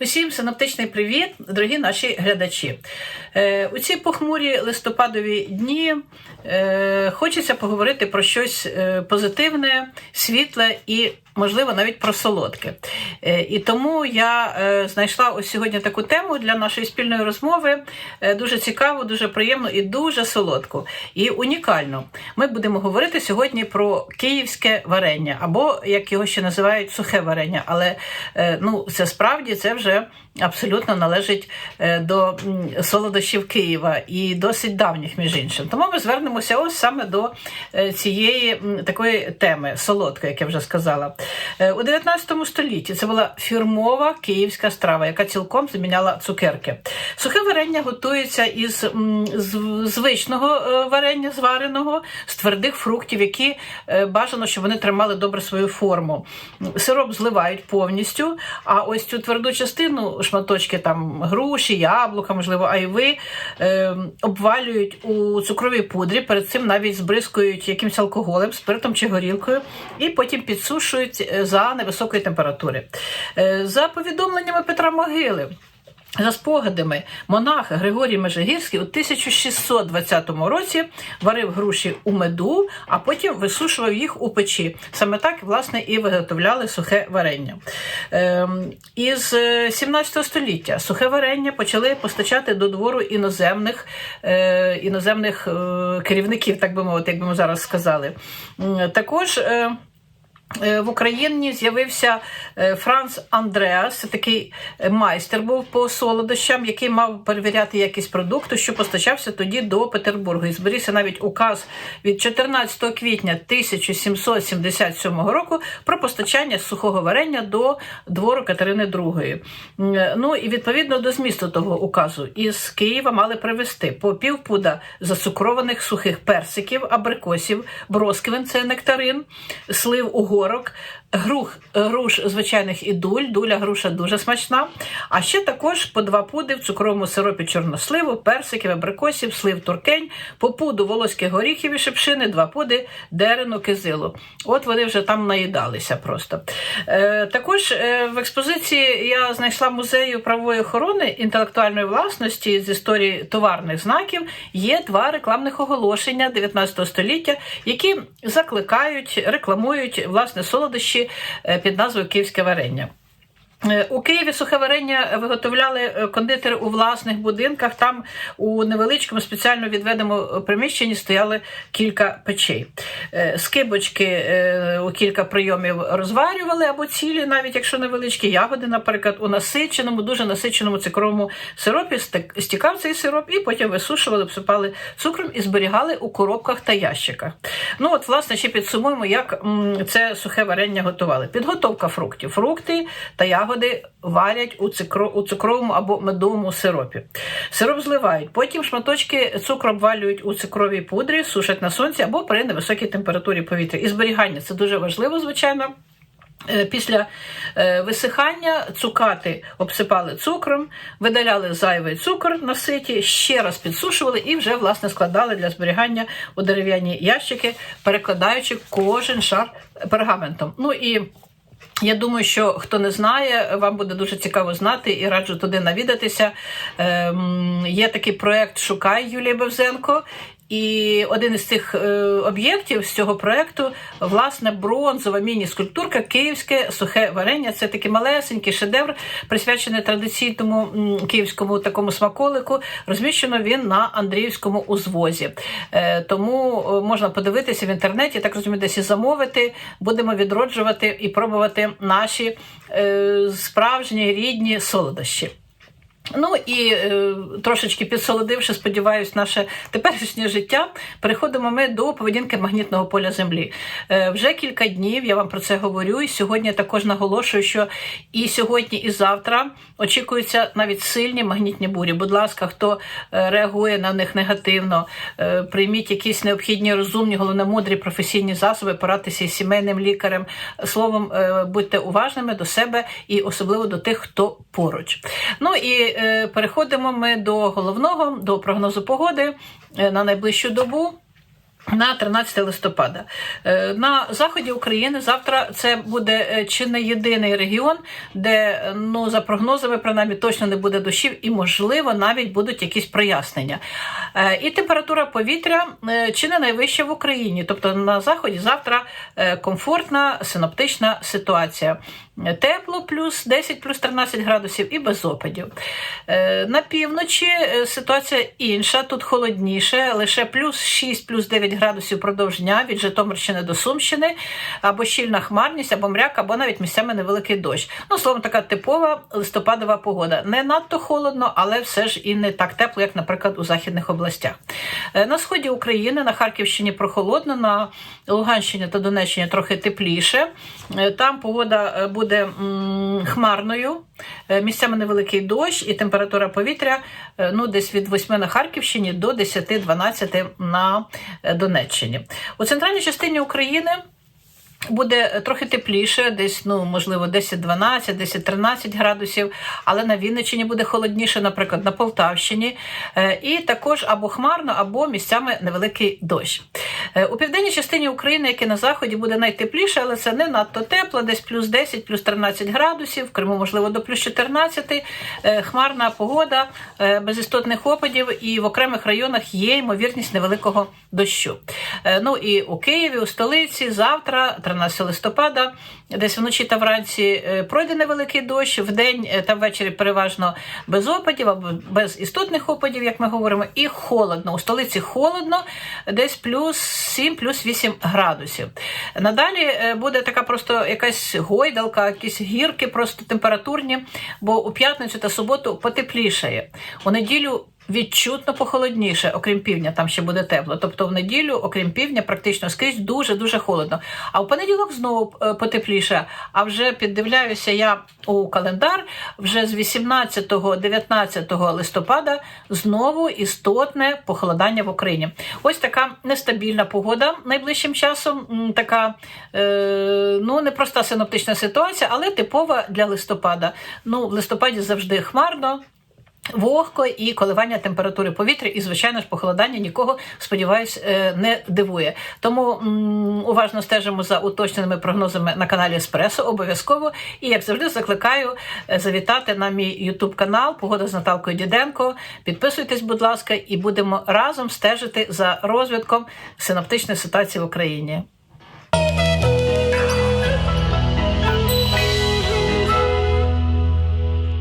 Усім синоптичний привіт, дорогі наші глядачі. Е, у ці похмурі листопадові дні е, хочеться поговорити про щось е, позитивне, світле і, можливо, навіть про солодке. Е, і тому я е, знайшла ось сьогодні таку тему для нашої спільної розмови. Е, дуже цікаву, дуже приємну і дуже солодку. І унікальну. Ми будемо говорити сьогодні про київське варення, або як його ще називають сухе варення. Але ну, це справді це вже абсолютно належить до солодощів Києва і досить давніх, між іншим. Тому ми звернемося ось саме до цієї такої теми солодкої, як я вже сказала. Е, У 19 столітті це була фірмова київська страва, яка цілком заміняла цукерки. Сухе варення готується із звичного е, варення звареного, з твердих фруктів, які е, бажано, щоб вони тримали добре свою форму. Сироп зливають повністю, а ось цю тверду частину, шматочки там груші, яблука, можливо, айви, е, обвалюють у цукровій пудрі, перед цим навіть збризкують якимось алкоголем, спиртом чи горілкою, і потім підсушують за невисокої температури. За повідомленнями Петра Могили. За спогадами, монах Григорій Межигірський у 1620 році варив груші у меду, а потім висушував їх у печі. Саме так, власне, і виготовляли сухе варення. Ем, із е, 17 століття сухе варення почали постачати до двору іноземних, е, іноземних е, керівників, так би мовити, як би ми зараз сказали. Також. Е, В Україні з'явився е, Франц Андреас, такий е, майстер був по солодощам, який мав перевіряти якість продукту, що постачався тоді до Петербургу. І зберігся навіть указ від 14 квітня 1777 року про постачання сухого варення до двору Катерини II. Ну і відповідно до змісту того указу із Києва мали привезти по півпуда зацукрованих сухих персиків, абрикосів, бросквин, це нектарин, слив угорок, грух, груш звичайних і дуль. Дуля груша дуже смачна. А ще також по два пуди в цукровому сиропі чорносливу, персиків, абрикосів, слив туркень, по пуду волоських горіхів і шипшини, два пуди дерену кизилу. От вони вже там наїдалися просто. Е, також е, в експозиції я знайшла музею правової охорони інтелектуальної власності з історії товарних знаків. Є два рекламних оголошення 19 століття, які закликають, рекламують власне солодощі е, під назвою Київське варення. Е, У Києві сухе варення виготовляли е, кондитери у власних будинках. Там у невеличкому спеціально відведеному приміщенні стояли кілька печей. Е, Скибочки у кілька прийомів розварювали або цілі, навіть якщо невеличкі ягоди, наприклад, у насиченому, дуже насиченому цукровому сиропі стікав цей сироп і потім висушували, обсипали цукром і зберігали у коробках та ящиках. Ну от, власне, ще підсумуємо, як це сухе варення готували. Підготовка фруктів. Фрукти та ягоди варять у, цукро, у цукровому або медовому сиропі. Сироп зливають, потім шматочки цукру обвалюють у цукровій пудрі, сушать на сонці або при невисокій температурі повітря. І зберігання це дуже важливо, звичайно. Е, Після е, висихання цукати обсипали цукром, видаляли зайвий цукор на ситі, ще раз підсушували і вже власне складали для зберігання у дерев'яні ящики, перекладаючи кожен шар пергаментом. Ну і я думаю, що хто не знає, вам буде дуже цікаво знати і раджу туди навідатися. Ем, є такий проект Шукай Юлії Бевзенко. І один із цих е, об'єктів з цього проекту, власне, бронзова міні-скульптурка Київське сухе варення. Це такий малесенький шедевр, присвячений традиційному київському такому смаколику. Розміщено він на Андріївському узвозі. Е, тому е, можна подивитися в інтернеті, так розумію, десь і замовити. Будемо відроджувати і пробувати наші справжні рідні солодощі. Ну і е, трошечки підсолодивши, сподіваюсь, наше теперішнє життя, переходимо ми до поведінки магнітного поля Землі. Е, вже кілька днів я вам про це говорю, і сьогодні також наголошую, що і сьогодні, і завтра очікуються навіть сильні магнітні бурі. Будь ласка, хто е, реагує на них негативно, е, прийміть якісь необхідні, розумні, головне мудрі професійні засоби, порадьтеся із сімейним лікарем. Словом, е, будьте уважними до себе і особливо до тих, хто поруч. Ну і переходимо ми до головного, до прогнозу погоди е, на найближчу добу. На 13 листопада Е, на заході України завтра це буде е, чи не єдиний регіон, де е, ну за прогнозами принаймні точно не буде дощів, і можливо навіть будуть якісь прояснення. Е, І температура повітря е, чи не найвища в Україні, тобто на заході завтра е, комфортна синоптична ситуація. Тепло плюс 10 плюс 13 градусів і без опадів. Е, На півночі е, ситуація інша, тут холодніше, лише плюс 6 плюс 9 градусів продовж дня від Житомирщини до Сумщини, або щільна хмарність, або мряк, або навіть місцями невеликий дощ. Ну, словом, така типова листопадова погода. Не надто холодно, але все ж і не так тепло, як, наприклад, у західних областях. Е, На сході України, на Харківщині прохолодно, на Луганщині та Донеччині трохи тепліше. Там погода е, буде хмарною, е, місцями невеликий дощ, і температура повітря е, ну, десь від 8 на Харківщині до 10-12 на е, Донеччині. У центральній частині України. Буде трохи тепліше, десь, ну, можливо, 10-12, 10-13 градусів, але на Вінниччині буде холодніше, наприклад, на Полтавщині. Е, І також або хмарно, або місцями невеликий дощ. Е, У південній частині України, як і на заході, буде найтепліше, але це не надто тепло, десь плюс 10, плюс 13 градусів, в Криму, можливо, до плюс 14. Е, Хмарна погода, без істотних опадів, і в окремих районах є ймовірність невеликого дощу. Ну і у Києві, у столиці, завтра, 13 листопада, десь вночі та вранці е, пройде невеликий дощ, вдень е, та ввечері переважно без опадів або без істотних опадів, як ми говоримо, і холодно. У столиці холодно, десь плюс 7, плюс 8 градусів. Надалі е, буде така просто якась гойдалка, якісь гірки, просто температурні, бо у п'ятницю та суботу потеплішає. У неділю відчутно похолодніше, окрім півдня, там ще буде тепло. Тобто в неділю, окрім півдня, практично скрізь дуже дуже холодно. А в понеділок знову е, потепліше. А вже піддивляюся я у календар. Вже з 18-19 листопада знову істотне похолодання в Україні. Ось така нестабільна погода найближчим часом. Така е, ну непроста синоптична ситуація, але типова для листопада. Ну, в листопаді завжди хмарно. Вогко і коливання температури повітря, і, звичайно ж, похолодання нікого, сподіваюсь, е, не дивує. Тому м, уважно стежимо за уточненими прогнозами на каналі Еспресо обов'язково. І як завжди, закликаю е, завітати на мій Ютуб канал Погода з Наталкою Діденко. Підписуйтесь, будь ласка, і будемо разом стежити за розвитком синоптичної ситуації в Україні.